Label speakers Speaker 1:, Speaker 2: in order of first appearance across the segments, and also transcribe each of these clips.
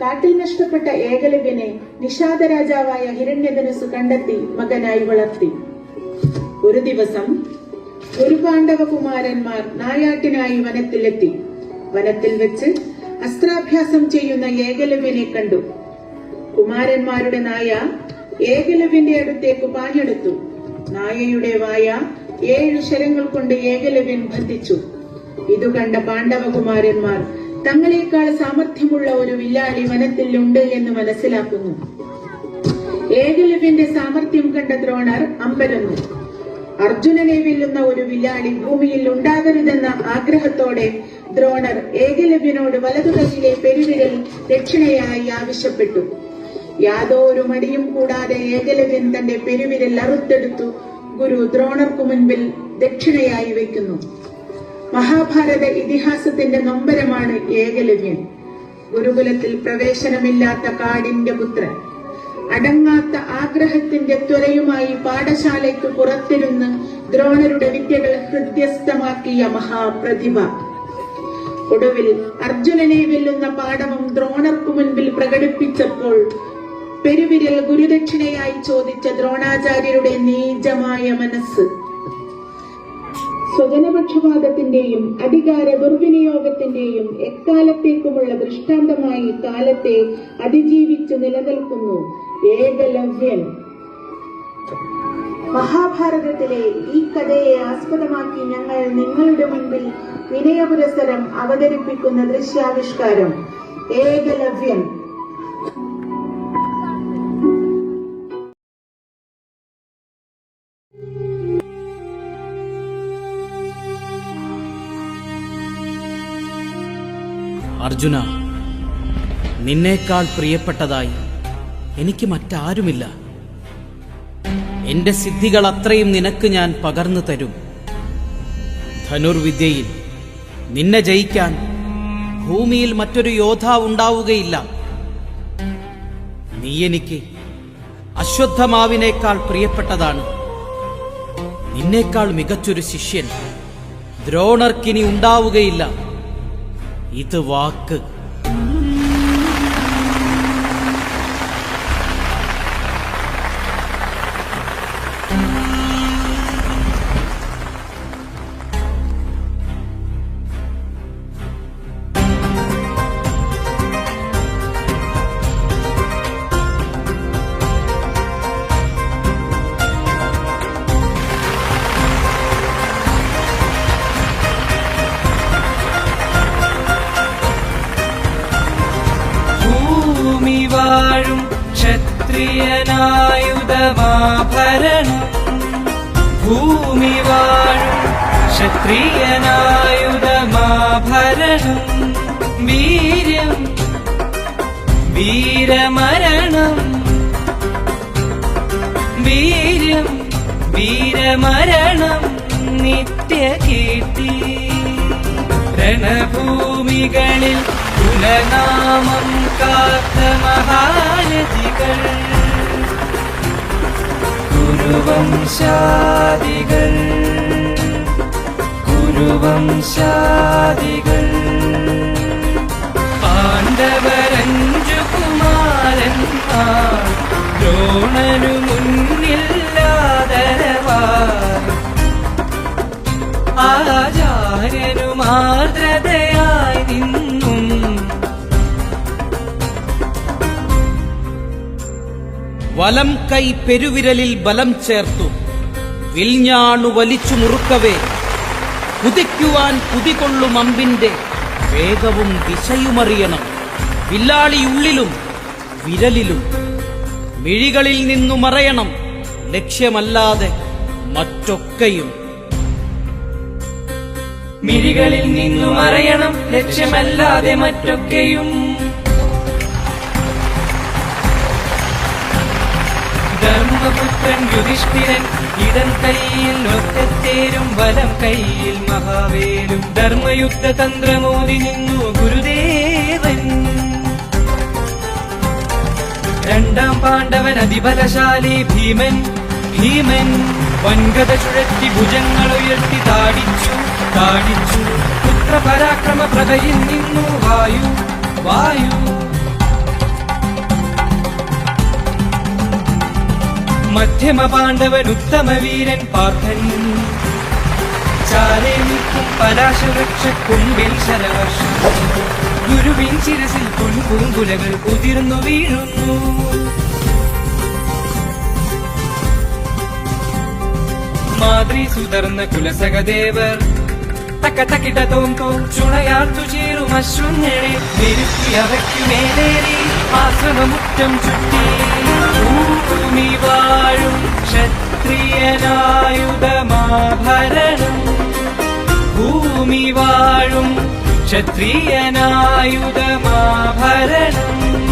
Speaker 1: കാട്ടിൽ നഷ്ടപ്പെട്ട ഏകലവ്യനെ നിഷാദ രാജാവായ ഹിരണ്യധനുസ് കണ്ടെത്തി മകനായി വളർത്തി. ഒരു ദിവസം ഒരു പാണ്ഡവകുമാരന്മാർ നായാട്ടിനായി വനത്തിലെത്തി. വനത്തിൽ വെച്ച് അസ്ത്രാഭ്യാസം ചെയ്യുന്ന ഏകലവ്യനെ കണ്ടു. കുമാരന്മാരുടെ നായ ഏകലവ്യന്റെ അടുത്തേക്ക് പാഞ്ഞെടുത്തു. നായയുടെ വായ ഏഴ് ശരങ്ങൾ കൊണ്ട് ഏകലവ്യൻ ബന്ധിച്ചു. ഇതു കണ്ട പാണ്ഡവകുമാരന്മാർ തങ്ങളെക്കാൾ സാമർഥ്യമുള്ള ഒരു വില്ലാളി വനത്തിൽ ഉണ്ട് എന്ന് മനസ്സിലാക്കുന്നു. ഏകലവ്യന്റെ സാമർഥ്യം കണ്ട ദ്രോണർ അമ്പരന്നു അർജുനനെ വെല്ലുന്ന ഒരു വില്ലാളി ഭൂമിയിൽ ഉണ്ടാകരുതെന്ന ആഗ്രഹത്തോടെ ദ്രോണർ ഏകലവ്യനോട് വലതുകൈയിലെ പെരുവിരൽ ദക്ഷിണയായി ആവശ്യപ്പെട്ടു. യാതൊരു മടിയും കൂടാതെ ഏകലവ്യൻ തന്റെ പെരുവിരൽ അറുത്തെടുത്തു. ഗുരു ദ്രോണർക്കു മുൻപിൽ ദക്ഷിണയായി വയ്ക്കുന്നു. മഹാഭാരത ഇതിഹാസത്തിന്റെ നൊമ്പരമാണ് ഏകലവ്യൻ ഗുരുകുലത്തിൽ പ്രവേശനമില്ലാത്ത കാടിന്റെ പുത്രൻ അടങ്ങാത്ത ആഗ്രഹത്തിന്റെ ത്വരയുമായി പാഠശാലയ്ക്ക് പുറത്തിരുന്ന് ദ്രോണരുടെ വിദ്യകൾ ഹൃദ്യസ്ഥമാക്കിയ മഹാപ്രതിഭ. ഒടുവിൽ അർജുനനെ വെല്ലുന്ന പാഠവും ദ്രോണർക്കു മുൻപിൽ പ്രകടിപ്പിച്ചപ്പോൾ പെരുവിരൽ ഗുരുദക്ഷിണയായി ചോദിച്ച ദ്രോണാചാര്യരുടെ നീചമായ മനസ്സ് സ്വജനപക്ഷപാതത്തിന്റെയും അധികാര ദുർവിനിയോഗത്തിന്റെയും എക്കാലത്തേക്കുമുള്ള ദൃഷ്ടാന്തമായി കാലത്തെ അതിജീവിച്ചു നിലനിൽക്കുന്നു. ഏകലവ്യൻ. മഹാഭാരതത്തിലെ ഈ കഥയെ ആസ്പദമാക്കി ഞങ്ങൾ നിങ്ങളുടെ മുൻപിൽ വിനയപുരസരം അവതരിപ്പിക്കുന്ന ദൃശ്യാവിഷ്കാരം. ഏകലവ്യൻ.
Speaker 2: അർജുന നിന്നേക്കാൾ പ്രിയപ്പെട്ടതായി എനിക്ക് മറ്റാരുമില്ല. എന്റെ സിദ്ധികൾ അത്രയും നിനക്ക് ഞാൻ പകർന്നു തരും. ധനുർവിദ്യയിൽ നിന്നെ ജയിക്കാൻ ഭൂമിയിൽ മറ്റൊരു യോദ്ധാവ് ഉണ്ടാവുകയില്ല. നീ എനിക്ക് അശ്വത്ഥമാവിനേക്കാൾ പ്രിയപ്പെട്ടതാണ്. നിന്നേക്കാൾ മികച്ചൊരു ശിഷ്യൻ ദ്രോണർക്കിനി ഉണ്ടാവുകയില്ല. ഇത് വാക്ക്
Speaker 3: ക്ഷത്രിയനായുധമാഭരണം. ഭൂമി വാഴും ക്ഷത്രിയനായുധമാഭരണം. വീര്യം വീരമരണം. വീര്യം വീരമരണം. നിത്യകീർത്തി രണഭൂമികളിൽ കുലനാമം കാത്ത മഹാരഥികൾ കുരുവംശാദികൾ. കുരുവംശാദികൾ. പാണ്ഡവരഞ്ചു കുമാരന്മാർ ദ്രോണനു മുന്നില്ലാതരവാർ ആചാര്യനു മാതൃതയായി നിന്നും.
Speaker 2: വലം കൈ പെരുവിരലിൽ ബലം ചേർത്തു. വിൽഞ്ഞാണു വലിച്ചു മുറുക്കവേ. കുതിക്കുവാൻ കുതികൊള്ളും അമ്പിന്റെ വേഗവും ദിശയുമറിയണം. വില്ലാളിയുള്ളിലും വിരലിലും മിഴികളിൽ നിന്നു മറയണം. ലക്ഷ്യമല്ലാതെ മറ്റൊക്കെയും
Speaker 3: മിഴികളിൽ നിന്നു മറയണം ലക്ഷ്യമല്ലാതെ മറ്റൊക്കെയും. ധർമ്മപുത്രൻ യുധിഷ്ഠിരൻ ഇടം കൈയിൽ ഒറ്റത്തേരും വലം കൈയിൽ മഹാവേലും. ധർമ്മയുദ്ധ തന്ത്രമോതി നിന്നു ഗുരുദേവൻ. രണ്ടാം പാണ്ഡവൻ അതിബലശാലി ഭീമൻ ഭീമൻ വൻകഥ ചുഴറ്റി ഭുജങ്ങൾ ഉയർത്തി താടിച്ചു. കാണിച്ചു. പുത്രപരാക്രമ പ്രതയിൽ നിന്നു വായു വായു. മധ്യമ പാണ്ഡവൻ ഉത്തമ വീരൻ പാർത്ഥൻ. ചാലേ നിൽക്കും പലാശവൃക്ഷ കുമ്പിൽ ശരവർഷം ഗുരുവിൻ ശിരസിൽ പുൻപൂങ്കുലകൾ ഉതിർന്നു വീഴുന്നു. മാതൃ സുതർന്ന കുലസഹദേവർ തക്ക തക്കിട്ട തോം തോം ചുണയാർത്തു ചേരും അശ്വങ്ങളെ നിരുത്തി അവയ്ക്കുമേലേറി ആശ്രമമുറ്റം ചുറ്റി ഭൂമി വാഴും ക്ഷത്രിയനായുധമാഭരണം ഭൂമി വാഴും ക്ഷത്രിയനായുധമാഭരണം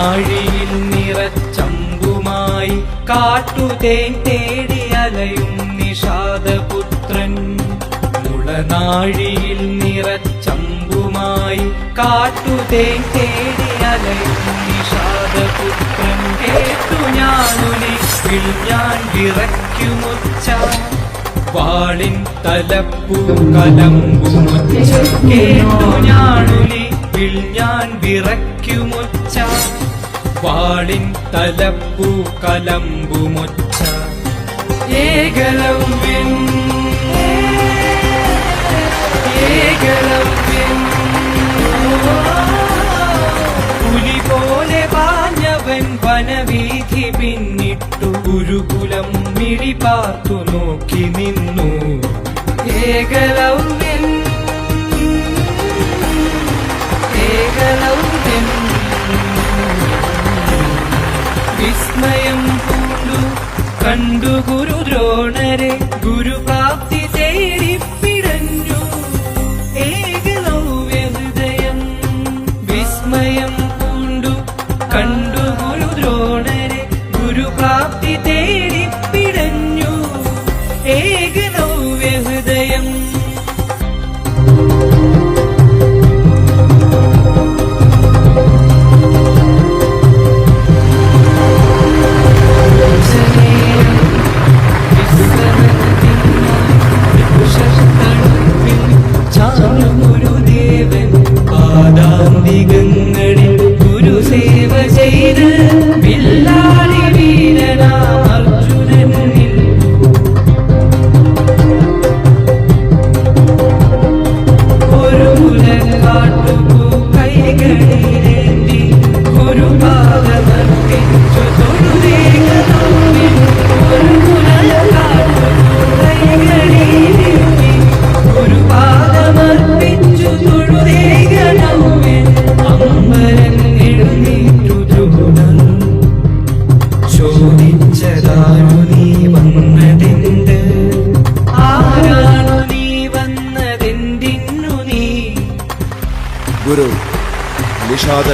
Speaker 3: നാഴിയിൽ നിറച്ചമ്പുമായി കാട്ടുതേൻ തേടി അലയും നിഷാദപുത്രൻ. മുളനാഴിയിൽ നിറച്ചമ്പുമായി കാട്ടുതേൻ തേടി അലയും നിഷാദപുത്രൻ. കേട്ടു ഞാനുനെ ഞാൻ വിറയ്ക്കുമുച്ച വാളിൻ തലപ്പൂ കലമ്പുമൊച്ച കേട്ടു ഞാനുലി ഞാൻ വിറയ്ക്കുമൊച്ച വാളിൻ തലപ്പൂ കലമ്പുമൊച്ച. ഏകലവ്യൻ ദ്രോണരെ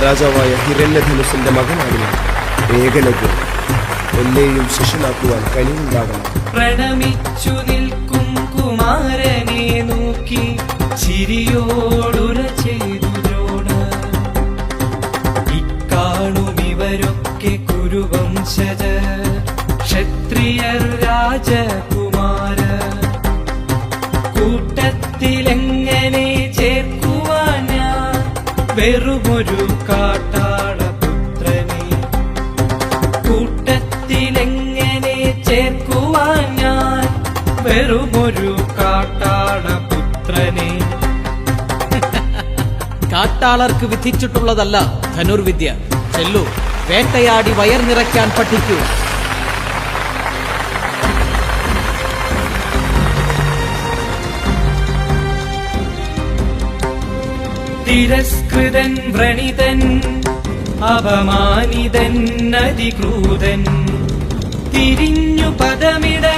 Speaker 4: രാജാവായ ഹിരണ്യധനുസിന്റെ ഞാൻ ഏകലവ്യൻ എന്നെയും ശിഷ്യനാക്കുവാൻ കഴിവുണ്ടാകണം
Speaker 3: പ്രണമിച്ചു നിൽക്കും കുമാരനെ നോക്കി ചിരിയോടുര ചെയ്തു ദ്രോണ. ഇക്കാണും ഇവരൊക്കെ കുരുവംശജ ക്ഷത്രിയർ രാജകുമാര. കൂട്ടത്തിലെങ്ങനെ ചേർക്കുവാൻ വെറുമൊരു വെറുമൊരു കാട്ടാളപുത്രനെ
Speaker 2: കാട്ടാളർക്ക് വിധിച്ചിട്ടുള്ളതല്ല ധനുർവിദ്യ. ചെല്ലു വേട്ടയാടി വയർ നിറയ്ക്കാൻ പഠിക്കൂ.
Speaker 3: തിരസ്കൃതൻ വ്രണിതൻ അപമാനിതൻ അതിക്രൂതൻ തിരിഞ്ഞു പദമിടറാതെ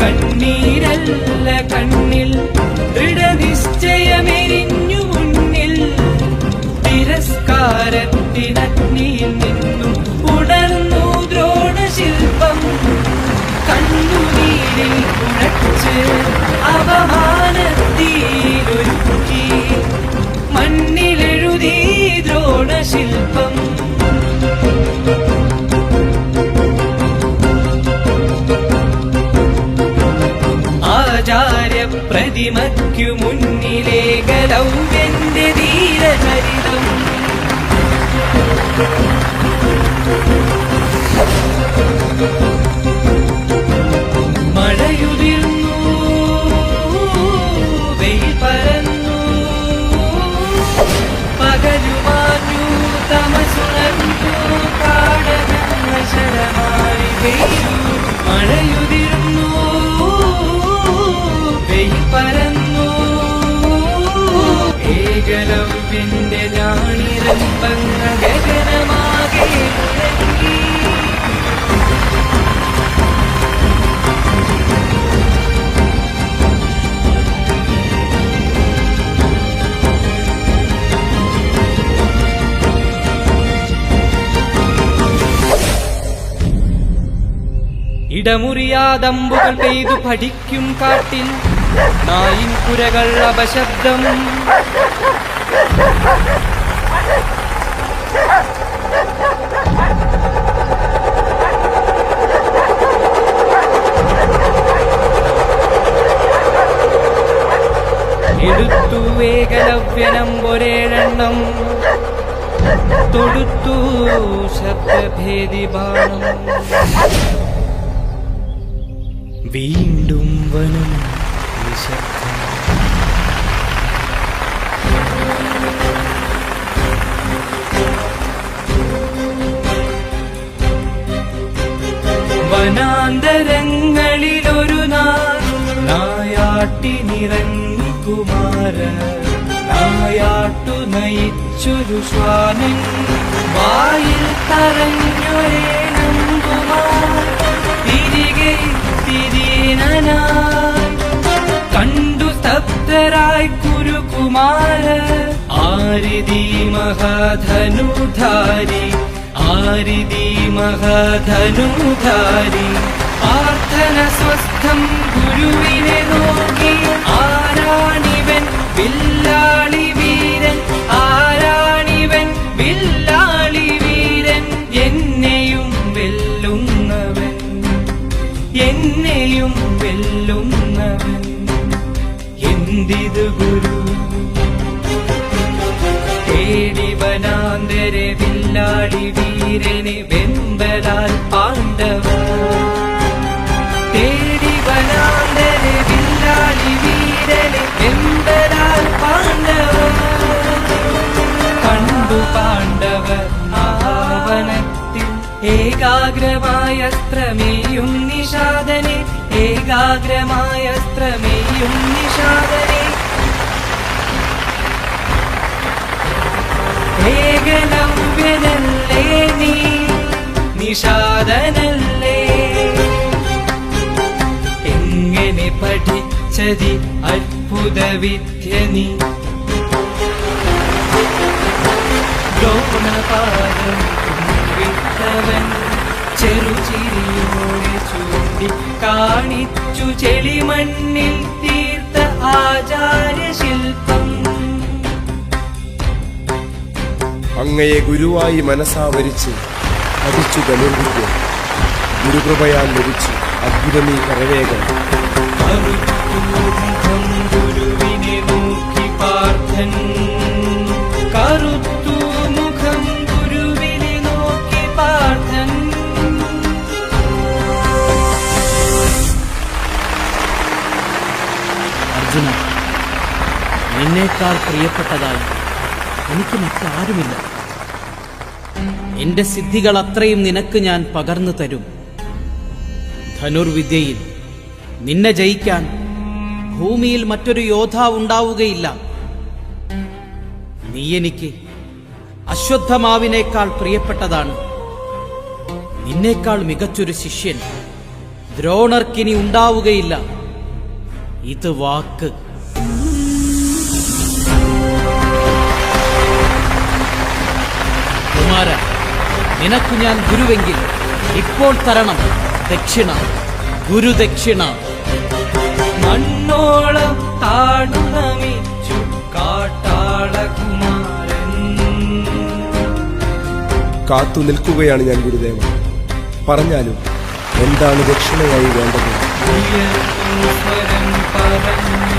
Speaker 3: കണ്ണീരല്ല കണ്ണിൽ ദൃഢനിശ്ചയമെരിഞ്ഞു മുന്നിൽ. തിരസ്കാരത്തിനഗ്നിയിൽ നിന്നും ഉണർന്നു ദ്രോണശില്പം. കണ്ണുനീരിൽ കുഴച്ച് അവമാനത്തിലൊരുക്കി പ്രതിമയ്ക്കു മുന്നിലേകലൗവെന്റെ ധീരചരിതം. വെയിൽ പരന്നു ശരമായി മഴയുതിർന്നു ഇടമുറിയാതമ്പുകൾ പെയ്തു പഠിക്കും കാട്ടിൽ നായിൻ കുരകൾ അപശബ്ദം. എടുത്തു വേഗലവ്യനം ഒരേഴെണ്ണം. തൊടുത്തു ശബ്ദഭേദി ബാണം വീണ്ടും വനം നിശബ്ദം. വനാന്തരങ്ങളിലൊരു നായാട്ടി നിറഞ്ഞു കുമാര. നായാട്ടു നയിച്ചൊരു സ്വാമൻ വായിൽ തറഞ്ഞൊരേ നമ്പുമാർ തിരികെ തിരീനനായി കണ്ടു സ്തബ്ധരായി കുരുകുമാര ആരിതി മഹാധനുധാരി ആരിതി മഹാധനുധാരി. പ്രാർത്ഥന സ്വസ്ഥം ഗുരുവിനെ നോക്കി ആരാണിവൻ വില്ലാളി വീരൻ ആരാണിവൻ എന്തിതു ഗുരു. തേടിവനാന്തരെ വില്ലാടി വീരനെ വെമ്പലാൽ പാണ്ഡവ തേടിവനാന്തരെ വില്ലാടി വീരനെ വെമ്പലാൽ പാണ്ഡവ പണ്ടു പാണ്ഡവ മഹാവനത്തിൽ ഏകാഗ്രമായ നിഷാദനെ. ഏകാഗ്രമായ സ്ത്രമേയും നിഷാദനെ. നിഷാദനല്ലേ എങ്ങനെ പഠിച്ചതി അത്ഭുത വിദ്യ നീ വിട്ടവൻ ചെറുചിരിയോടെ ചൂണ്ടി കാണിച്ചു ചെളിമണ്ണിൽ തീർത്ത ആചാര്യ ശില്പം
Speaker 4: അങ്ങയെ ഗുരുവായി മനസ്സാവരിച്ച് പഠിച്ചു ധനുർവിദ്യ ഗുരുകൃപയാൽ ലഭിച്ചു അദ്ഭുതമീ കരവേഗം.
Speaker 3: കറുത്തൂമുഖം ഗുരുവിനെ നോക്കി പാർത്ഥൻ. കറുത്തു മുഖം ഗുരുവിനെ നോക്കി പാർത്ഥൻ.
Speaker 2: അർജുന നിന്നേക്കാൾ പ്രിയപ്പെട്ടതായി എനിക്ക് മറ്റാരുമില്ല. എന്റെ സിദ്ധികൾ അത്രയും നിനക്ക് ഞാൻ പകർന്നു തരും. ധനുർവിദ്യയിൽ നിന്നെ ജയിക്കാൻ ഭൂമിയിൽ മറ്റൊരു യോദ്ധാവ് ഉണ്ടാവുകയില്ല. നീ എനിക്ക് അശ്വത്ഥമാവിനേക്കാൾ പ്രിയപ്പെട്ടതാണ്. നിന്നേക്കാൾ മികച്ചൊരു ശിഷ്യൻ ദ്രോണർക്കിനി ഉണ്ടാവുകയില്ല. ഇത് വാക്ക്. നിനക്കു ഞാൻ ഗുരുവെങ്കിൽ ഇപ്പോൾ തരണം ദക്ഷിണ ഗുരുദക്ഷിണ.
Speaker 3: മണ്ണോളം താണു നമിച്ചു കാട്ടാളകുമാരൻ
Speaker 4: കാത്തു നിൽക്കുകയാണ് ഞാൻ ഗുരുദേവ. പറഞ്ഞാലും എന്താണ് ദക്ഷിണയായി വേണ്ടത്?
Speaker 3: പറഞ്ഞു